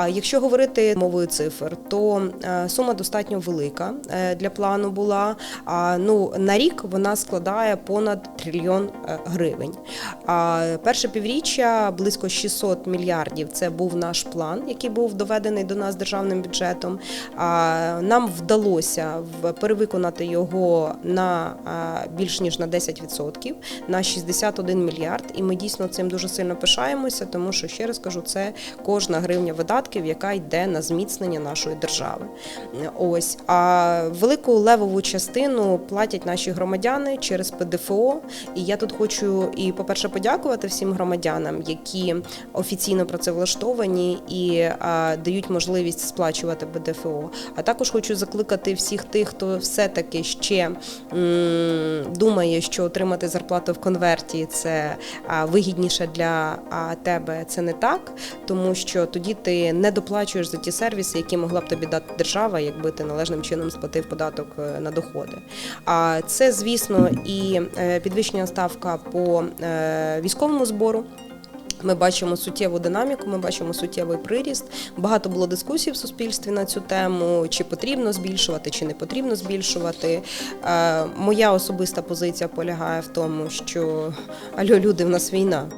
А якщо говорити мовою цифр, то е, сума достатньо велика е, для плану була. Ну на рік вона складає понад трильйон е, гривень. А перше півріччя близько 600 мільярдів. Це був наш план, який був доведений до нас державним бюджетом. Нам вдалося перевиконати його на більш ніж на 10%, на 61 мільярд. І ми дійсно цим дуже сильно пишаємося, тому що ще раз кажу, це кожна гривня видатків, яка йде на зміцнення нашої держави. Ось а велику левову частину платять наші громадяни через ПДФО. І я тут хочу і, по-перше, подякувати всім громадянам, які офіційно працевлаштовані і а, дають можливість сплачувати ПДФО. А також хочу закликати всіх тих, хто все-таки ще м, думає, що отримати зарплату в конверті це а, вигідніше для а, тебе. Це не так, тому що тоді ти не доплачуєш за ті сервіси, які могла б тобі дати держава, якби ти належним чином сплатив податок е, на доходи. А це, звісно, і е, підвищення ставка по е, військовому збору. Ми бачимо суттєву динаміку, ми бачимо суттєвий приріст. Багато було дискусій в суспільстві на цю тему: чи потрібно збільшувати, чи не потрібно збільшувати. Моя особиста позиція полягає в тому, що альо, люди, в нас війна.